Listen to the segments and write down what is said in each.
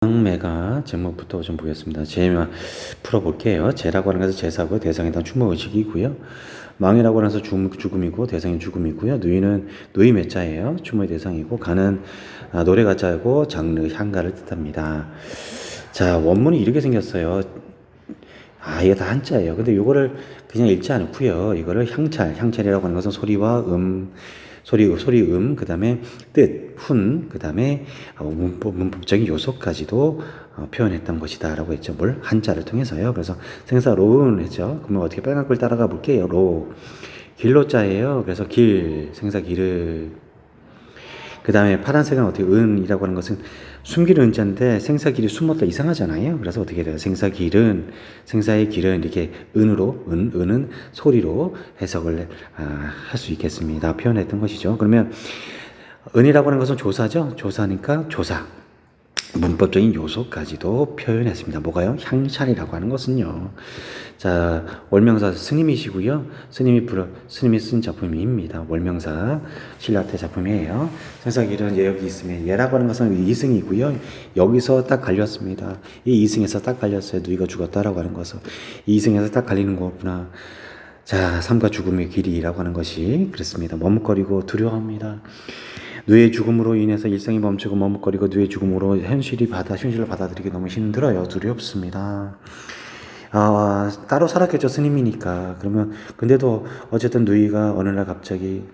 망매가 제목부터 좀 보겠습니다. 제만 풀어볼게요. 제라고 하는 것은 제사고 대상에 대한 추모 의식이고요. 망이라고 하는 것은 죽음, 죽음이고 대상이 죽음이고요. 누이는 누이 매자예요. 추모의 대상이고 가는 아, 노래 가자고 장르 향가를 뜻합니다. 자 원문이 이렇게 생겼어요. 아 이거 다 한자예요. 근데 이거를 그냥 읽지 않고요. 이거를 향찰, 향찰이라고 하는 것은 소리와 음, 소리, 소리, 음, 그 다음에 뜻, 훈, 그 다음에 문법, 문법적인 요소까지도 어, 표현했던 것이다 라고 했죠. 뭘? 한자를 통해서요. 그래서 생사 로운 했죠. 그러면 어떻게 빨간 글 따라가 볼게요. 로. 길로 자예요. 그래서 길, 생사 길을. 그 다음에 파란색은 어떻게 은이라고 하는 것은 숨길 은자인데 생사길이 숨었다 이상하잖아요. 그래서 어떻게 돼요? 생사길은 생사의 길은 이렇게 은으로 은 은은 소리로 해석을 아, 할 수 있겠습니다. 표현했던 것이죠. 그러면 은이라고 하는 것은 조사죠. 조사니까 조사. 문법적인 요소까지도 표현했습니다. 뭐가요? 향찰이라고 하는 것은요. 자, 월명사 스님이시고요. 스님이 불어, 스님이 쓴 작품입니다. 월명사 신라태 작품이에요. 생사길은 예, 여기 있으면 예라고 하는 것은 이승이고요. 여기서 딱 갈렸습니다. 이 이승에서 딱 갈렸어요. 누이가 죽었다라고 하는 것은 이승에서 딱 갈리는 거구나. 자, 삶과 죽음의 길이라고 하는 것이 그렇습니다. 머뭇거리고 두려워합니다. 뇌의 죽음으로 인해서 일상이 멈추고 머뭇거리고 뇌의 죽음으로 현실이 받아 현실을 받아들이기 너무 힘들어요. 두렵습니다. 아, 따로 살았겠죠. 스님이니까. 그러면 근데도 어쨌든 누이가 어느 날 갑자기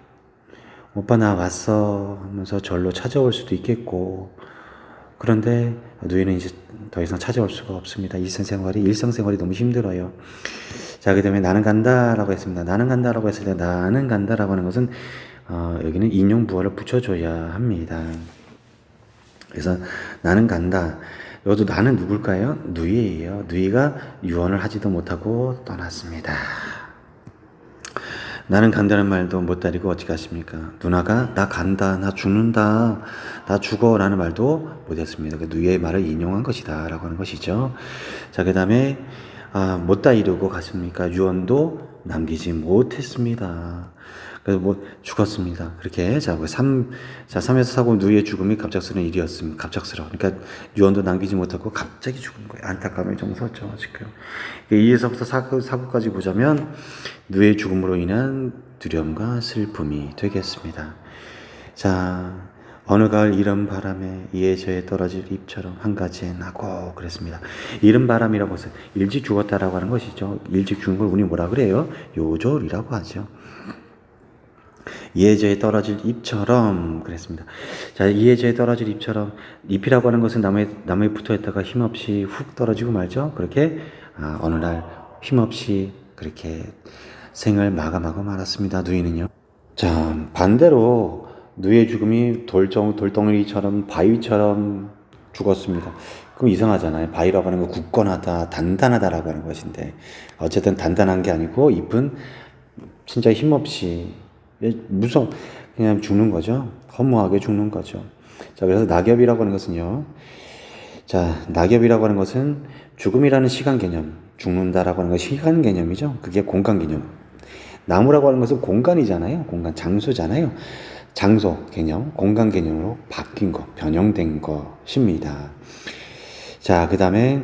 오빠 나 왔어 하면서 절로 찾아올 수도 있겠고 그런데 누이는 이제 더 이상 찾아올 수가 없습니다. 일상생활이 일상생활이 너무 힘들어요. 자, 그다음에 나는 간다라고 했습니다. 나는 간다라고 했을 때 나는 간다라고 하는 것은 어, 여기는 인용 부호를 붙여줘야 합니다. 그래서 나는 간다. 여기도 나는 누굴까요? 누이예요. 누이가 유언을 하지도 못하고 떠났습니다. 나는 간다는 말도 못 따리고 어떻게 하십니까? 누나가 나 간다, 나 죽는다, 나 죽어라는 말도 못했습니다. 그 누이의 말을 인용한 것이다라고 하는 것이죠. 자, 그 다음에 아, 못 다 이루고 갔습니까? 유언도 남기지 못했습니다. 그래서 뭐 죽었습니다. 그렇게 자, 그 삼, 자, 삼에서 사고 누이의 죽음이 갑작스러운 일이었습니다. 갑작스러워. 그러니까 유언도 남기지 못하고 갑자기 죽은 거예요. 안타까움이 정서죠, 지금. 2에서부터 사구, 사구까지 보자면 누이의 죽음으로 인한 두려움과 슬픔이 되겠습니다. 자, 어느 가을 이른 바람에 이에 저에 떨어질 잎처럼 한 가지에 나고 그랬습니다. 이른 바람이라고 해서 일찍 죽었다라고 하는 것이죠. 일찍 죽은 걸 우리 뭐라 그래요? 요절이라고 하죠. 이해저에 떨어질 잎처럼 그랬습니다. 자, 이해저에 떨어질 잎처럼 잎이라고 하는 것은 나무에 나무에 붙어 있다가 힘없이 훅 떨어지고 말죠. 그렇게 아, 어느 날 힘없이 그렇게 생을 마감하고 말았습니다. 누이는요. 자, 반대로 누이의 죽음이 돌정 돌덩이처럼 바위처럼 죽었습니다. 그럼 이상하잖아요. 바위라고 하는 거 굳건하다, 단단하다라고 하는 것인데 어쨌든 단단한 게 아니고 잎은 진짜 힘없이 무성 그냥 죽는 거죠. 허무하게 죽는 거죠. 자, 그래서 낙엽이라고 하는 것은요. 자, 낙엽이라고 하는 것은 죽음이라는 시간 개념, 죽는다라고 하는 것이 시간 개념이죠. 그게 공간 개념. 나무라고 하는 것은 공간이잖아요. 공간, 장소잖아요. 장소 개념, 공간 개념으로 바뀐 것, 변형된 것입니다. 자, 그 다음에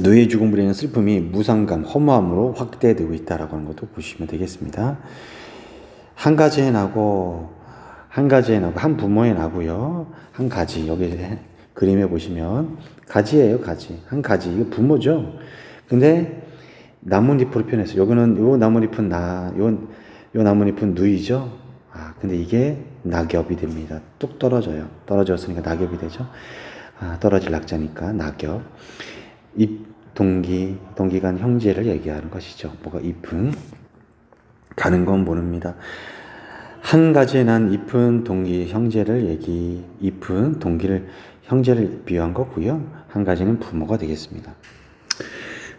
누이의 죽음으로 인한 슬픔이 무상감, 허무함으로 확대되고 있다라고 하는 것도 보시면 되겠습니다. 한 가지에 나고 한 가지에 나고 한 부모에 나고요. 한 가지 여기 그림에 보시면 가지예요, 가지. 한 가지. 이거 부모죠. 근데 나뭇잎으로 표현했어요. 여기는 요 나뭇잎은 나, 요, 요 나뭇잎은 누이죠. 아, 근데 이게 낙엽이 됩니다. 뚝 떨어져요. 떨어졌으니까 낙엽이 되죠. 아, 떨어질 낙자니까 낙엽. 잎 동기, 동기간 형제를 얘기하는 것이죠. 뭐가 잎은 가는 건 모릅니다. 한 가지에 난 잎은 동기 형제를 얘기, 잎은 동기를 형제를 비유한 거고요. 한 가지는 부모가 되겠습니다.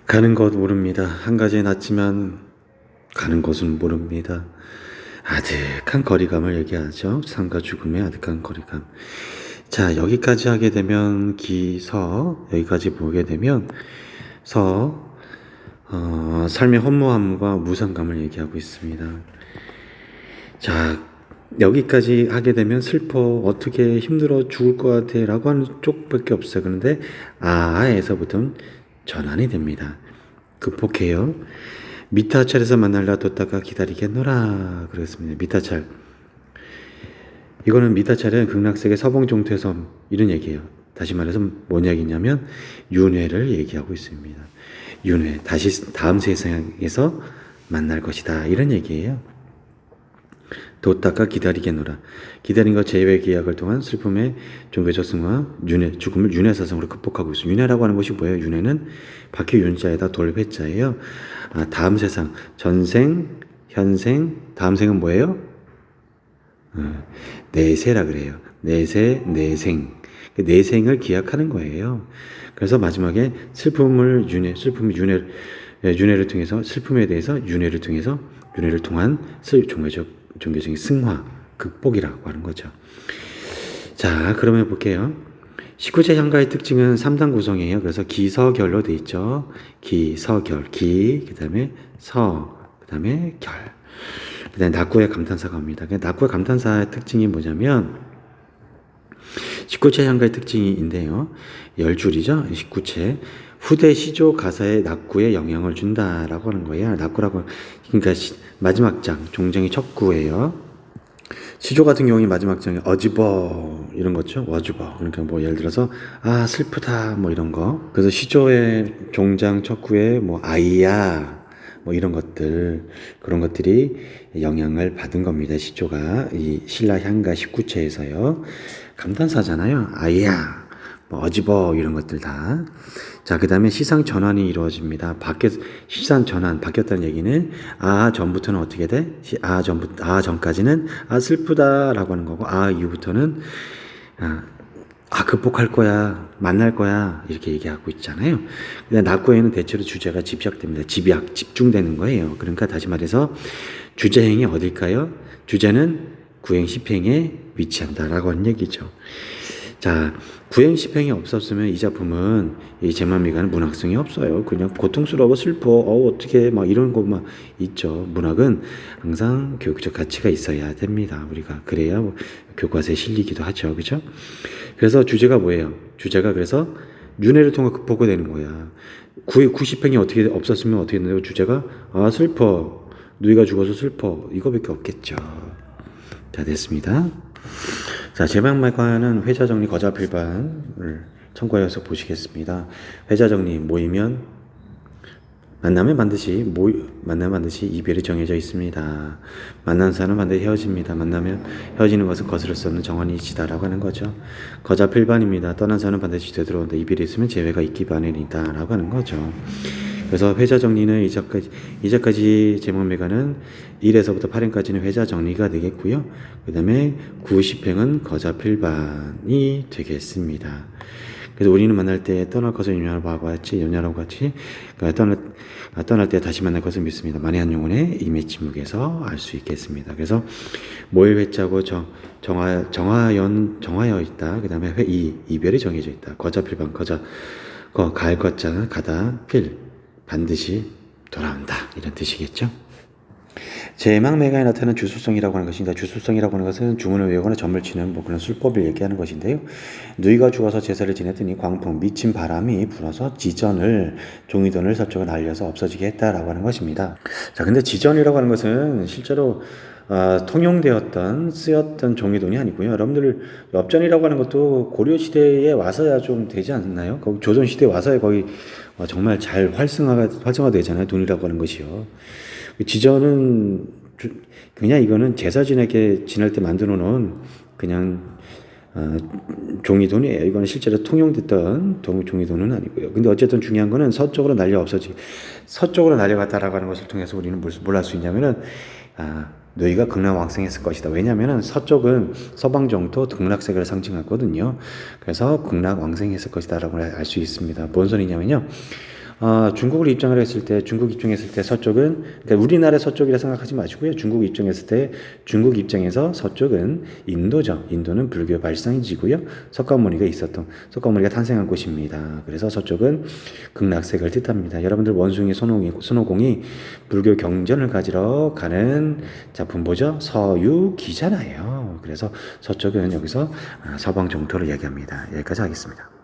가는 것 모릅니다. 한 가지에 났지만 가는 곳은 모릅니다. 아득한 거리감을 얘기하죠. 삶과 죽음의 아득한 거리감. 자, 여기까지 하게 되면 기서, 여기까지 보게 되면 서, 어, 삶의 허무함과 무상감을 얘기하고 있습니다. 자, 여기까지 하게 되면 슬퍼 어떻게 힘들어 죽을 것 같아 라고 하는 쪽밖에 없어요. 그런데 아에서부터는 전환이 됩니다. 극복해요. 미타찰에서 만날라 뒀다가 기다리겠노라 그랬습니다. 미타찰 이거는 미타찰은 극락세계 서봉종퇴섬 이런 얘기예요. 다시 말해서 뭔 얘기냐면 윤회를 얘기하고 있습니다 윤회 다시 다음 세상에서 만날 것이다 이런 얘기예요 뒀다가 기다리겠노라. 기다린 것 제외 계약을 통한 슬픔의 종교적 승화, 윤회, 죽음을 윤회 사상으로 극복하고 있어. 윤회라고 하는 것이 뭐예요? 윤회는 박혀 윤자에다 돌회자예요. 아, 다음 세상, 전생, 현생, 다음 생은 뭐예요? 어, 내세라 그래요. 내세, 내생. 그 내생을 기약하는 거예요. 그래서 마지막에 슬픔을 윤회, 슬픔이 윤회, 윤회를 통해서 슬픔에 대해서 윤회를 통해서 윤회를 통한 슬 종교적 종교적인 승화, 극복이라고 하는 거죠. 자, 그러면 볼게요. 19제 향가의 특징은 3단 구성이에요. 그래서 기서결로 돼 있죠. 기서결, 기, 그 다음에 서, 그 다음에 결. 그 다음에 낙구의 감탄사가 옵니다. 낙구의 감탄사의 특징이 뭐냐면 19체 향가의 특징인데요. 열 줄이죠. 19체. 후대 시조 가사의 낙구에 영향을 준다라고 하는 거예요. 낙구라고 그러니까 시, 마지막 장 종정이 첫 구예요. 시조 같은 경우에 마지막 장에 어지버 이런 거죠. 어지버 그러니까 뭐 예를 들어서 아 슬프다 뭐 이런 거. 그래서 시조의 종장 첫 구에 뭐 아이야 뭐 이런 것들 그런 것들이 영향을 받은 겁니다. 시조가 이 신라 향가 19체에서요. 감탄사잖아요. 아이야 뭐 어지버 이런 것들 다. 자, 그 다음에 시상 전환이 이루어집니다. 바뀌, 시상 전환, 바뀌었다는 얘기는, 아, 전부터는 어떻게 돼? 아, 전부, 아, 전까지는, 아, 슬프다 라고 하는 거고, 아, 이후부터는, 아, 아, 극복할 거야, 만날 거야, 이렇게 얘기하고 있잖아요. 근데 낙구에는 대체로 주제가 집착됩니다. 집약, 집중되는 거예요. 그러니까 다시 말해서, 주제행이 어딜까요? 주제는 구행 십행에 위치한다라고 하는 얘기죠. 자, 구행 십행이 없었으면 이 작품은 이 제만미가는 문학성이 없어요. 그냥 고통스러워 슬퍼, 어 어떻게 막 이런 것만 있죠. 문학은 항상 교육적 가치가 있어야 됩니다. 우리가 그래야 뭐 교과서에 실리기도 하죠, 그렇죠? 그래서 주제가 뭐예요? 주제가 그래서 윤회를 통해 극복이 되는 거야. 구 구십행이 어떻게 없었으면 어떻게 되나요? 주제가 아 슬퍼, 누이가 죽어서 슬퍼 이거밖에 없겠죠. 자 됐습니다. 자, 제방말과는 회자 정리 거자 필반을 참고하여서 보시겠습니다. 회자 정리 모이면 만나면 반드시 모 만나면 반드시 이별이 정해져 있습니다. 만난 사람은 반드시 헤어집니다. 만나면 헤어지는 것은 거스를 수 없는 정원이지다라고 하는 거죠. 거자 필반입니다. 떠난 사람은 반드시 되돌아온다. 이별이 있으면 재회가 있기 반이다라고 하는 거죠. 그래서 회자 정리는 이제까지 이제까지 제목매가는 1에서부터 8행까지는 회자 정리가 되겠고요. 그다음에 90행은 거자 필반이 되겠습니다. 그래서 우리는 만날 때 떠날 것을 연연하고 같이 연연하고 같이 그러니까 떠날 떠날 때 다시 만날 것을 믿습니다. 만해한 영혼의 임의 침묵에서 알 수 있겠습니다. 그래서 모의 회자고 정 정하 정하연 정하여 있다. 그다음에 회 이 이별이 정해져 있다. 거자 필반 거자 거갈 것자는 가다 필 반드시 돌아온다. 이런 뜻이겠죠. 제망매가에 나타나는 주술성이라고 하는 것입니다. 주술성이라고 하는 것은 주문을 외우거나 점을 치는 뭐 그런 술법을 얘기하는 것인데요. 누이가 죽어서 제사를 지냈더니 광풍, 미친 바람이 불어서 지전을 종이돈을 서쪽에 날려서 없어지게 했다라고 하는 것입니다. 자, 근데 지전이라고 하는 것은 실제로 어, 통용되었던 쓰였던 종이돈이 아니고요. 여러분들 엽전이라고 하는 것도 고려 시대에 와서야 좀 되지 않나요? 조선 시대에 와서야 거의 어, 정말 잘 활성화가 활성화되잖아요. 돈이라고 하는 것이요. 그 지전은 그냥 이거는 제사 지내게 지낼 때 만들어 놓은 그냥 어, 종이돈이에요. 이거는 실제로 통용됐던 종이돈은 아니고요. 근데 어쨌든 중요한 거는 서쪽으로 날려 없어지, 서쪽으로 날려갔다라고 하는 것을 통해서 우리는 뭘알수 있냐면은, 아, 너희가 극락왕생했을 것이다. 왜냐하면 서쪽은 서방 정토 극락세계를 상징하거든요. 그래서 극락왕생했을 것이다라고 알 수 있습니다. 뭔 소리냐면요. 아, 중국을 입장을 했을 때 중국 입장했을 때 서쪽은 그러니까 우리나라 서쪽이라 생각하지 마시고요. 중국 입장했을 때 중국 입장에서 서쪽은 인도죠. 인도는 불교 발상지고요. 석가모니가 있었던 석가모니가 탄생한 곳입니다. 그래서 서쪽은 극락색을 뜻합니다. 여러분들 원숭이 손오공이, 손오공이 불교 경전을 가지러 가는 작품 보죠. 서유기잖아요. 그래서 서쪽은 여기서 아, 서방 정토를 얘기합니다. 여기까지 하겠습니다.